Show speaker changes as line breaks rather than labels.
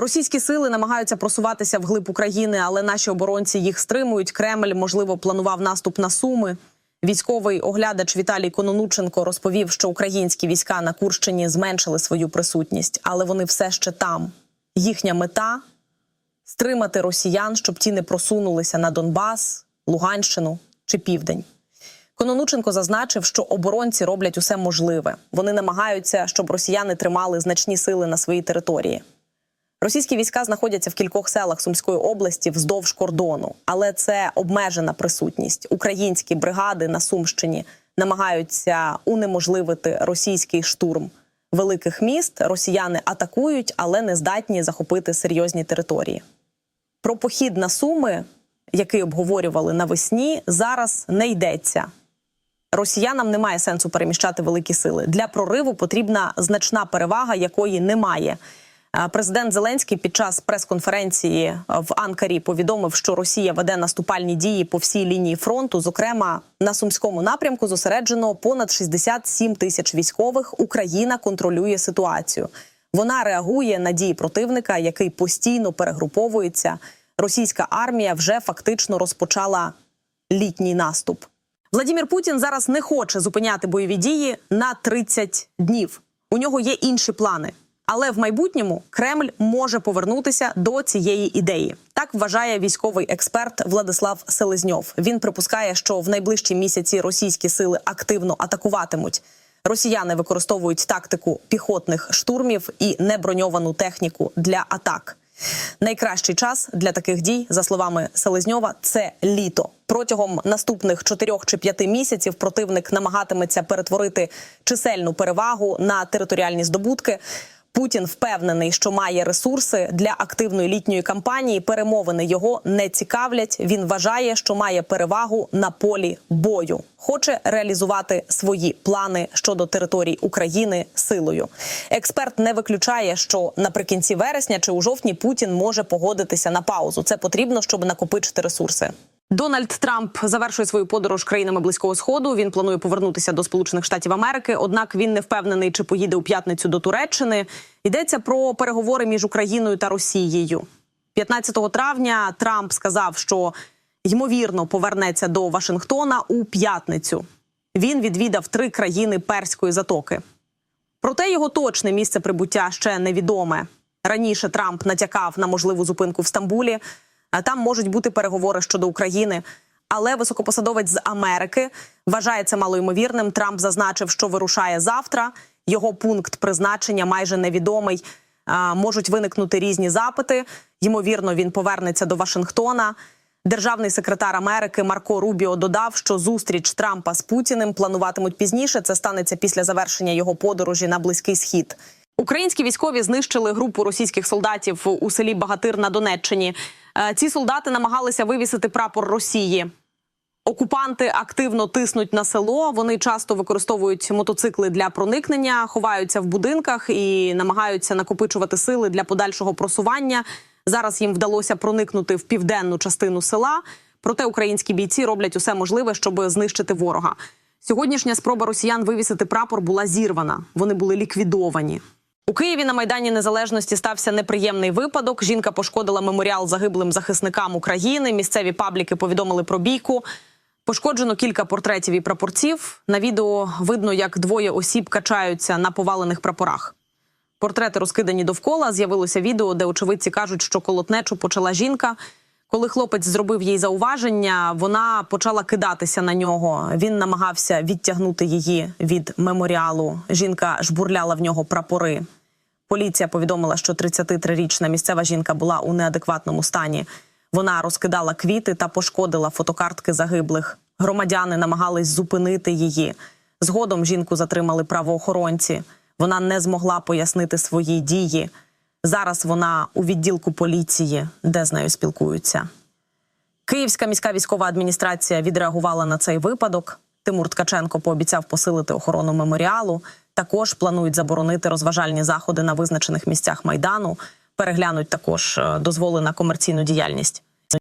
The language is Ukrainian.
Російські сили намагаються просуватися вглиб України, але наші оборонці їх стримують. Кремль можливо планував наступ на Суми. Військовий оглядач Віталій Кононученко розповів, що українські війська на Курщині зменшили свою присутність, але вони все ще там. Їхня мета стримати росіян, щоб ті не просунулися на Донбас, Луганщину чи Південь. Кононученко зазначив, що оборонці роблять усе можливе. Вони намагаються, щоб росіяни тримали значні сили на своїй території. Російські війська знаходяться в кількох селах Сумської області вздовж кордону, але це обмежена присутність. Українські бригади на Сумщині намагаються унеможливити російський штурм великих міст. Росіяни атакують, але не здатні захопити серйозні території. Про похід на Суми, який обговорювали навесні, зараз не йдеться. Росіянам немає сенсу переміщати великі сили. Для прориву потрібна значна перевага, якої немає. Е, Президент Зеленський під час прес-конференції в Анкарі повідомив, що Росія веде наступальні дії по всій лінії фронту. Зокрема, на сумському напрямку зосереджено понад 67 тисяч військових. Україна контролює ситуацію. Вона реагує на дії противника, який постійно перегруповується. Російська армія вже фактично розпочала літній наступ. Владімір Путін зараз не хоче зупиняти бойові дії на 30 днів. У нього є інші плани. Але в майбутньому Кремль може повернутися до цієї ідеї. Так вважає військовий експерт Владислав Селезньов. Він припускає, що в найближчі місяці російські сили активно атакуватимуть. Росіяни використовують тактику піхотних штурмів і неброньовану техніку для атак. Найкращий час для таких дій, за словами Селезньова, це літо. Протягом наступних 4 чи 5 місяців противник намагатиметься перетворити чисельну перевагу на територіальні здобутки. Путін впевнений, що має ресурси для активної літньої кампанії. Перемовини його не цікавлять. Він вважає, що має перевагу на полі бою. Хоче реалізувати свої плани щодо територій України силою. Експерт не виключає, що наприкінці вересня чи у жовтні Путін може погодитися на паузу. Це потрібно, щоб накопичити ресурси. Дональд Трамп завершує свою подорож країнами близького сходу. Він планує повернутися до Сполучених Штатів Америки. Однак він не впевнений, чи поїде у п'ятницю до Туреччини. Йдеться про переговори між Україною та Росією. 15 травня Трамп сказав, що ймовірно повернеться до Вашингтона у п'ятницю. Він відвідав три країни Перської затоки. Проте його точне місце прибуття ще невідоме. Раніше Трамп натякав на можливу зупинку в Стамбулі. А Там можуть бути переговори щодо України. Але високопосадовець з Америки вважає це малоймовірним. Трамп зазначив, що вирушає завтра. Його пункт призначення майже невідомий. Можуть виникнути різні запити. Ймовірно, він повернеться до Вашингтона. Державний секретар Америки Марко Рубіо додав, що зустріч Трампа з Путіним плануватимуть пізніше. Це станеться після завершення його подорожі на близький схід. Українські військові знищили групу російських солдатів у селі Багатир на Донеччині. Е, Ці солдати намагалися вивісити прапор Росії. Окупанти активно тиснуть на село. Вони часто використовують мотоцикли для проникнення, ховаються в будинках і намагаються накопичувати сили для подальшого просування. Зараз їм вдалося проникнути в південну частину села. Проте українські бійці роблять усе можливе, щоб знищити ворога. Сьогоднішня спроба росіян вивісити прапор була зірвана. Вони були ліквідовані. У Києві на майдані Незалежності стався неприємний випадок. Жінка пошкодила меморіал загиблим захисникам України. Місцеві пабліки повідомили про бійку. Пошкоджено кілька портретів і прапорців. На відео видно, як двоє осіб качаються на повалених прапорах. Портрети розкидані довкола. З'явилося відео, де очевидці кажуть, що колотнечу почала жінка. Коли хлопець зробив їй зауваження, вона почала кидатися на нього. Він намагався відтягнути її від меморіалу. Жінка жбурляла в нього прапори. Поліція повідомила, що 33-річна місцева жінка була у неадекватному стані. Вона розкидала квіти та пошкодила фотокартки загиблих. Громадяни намагались зупинити її. Згодом жінку затримали правоохоронці. Вона не змогла пояснити свої дії. Зараз вона у відділку поліції, де з нею спілкуються. Київська міська військова адміністрація відреагувала на цей випадок. Тимур Ткаченко пообіцяв посилити охорону меморіалу. Також планують заборонити розважальні заходи на визначених місцях майдану. Переглянуть також е, дозволи на комерційну діяльність.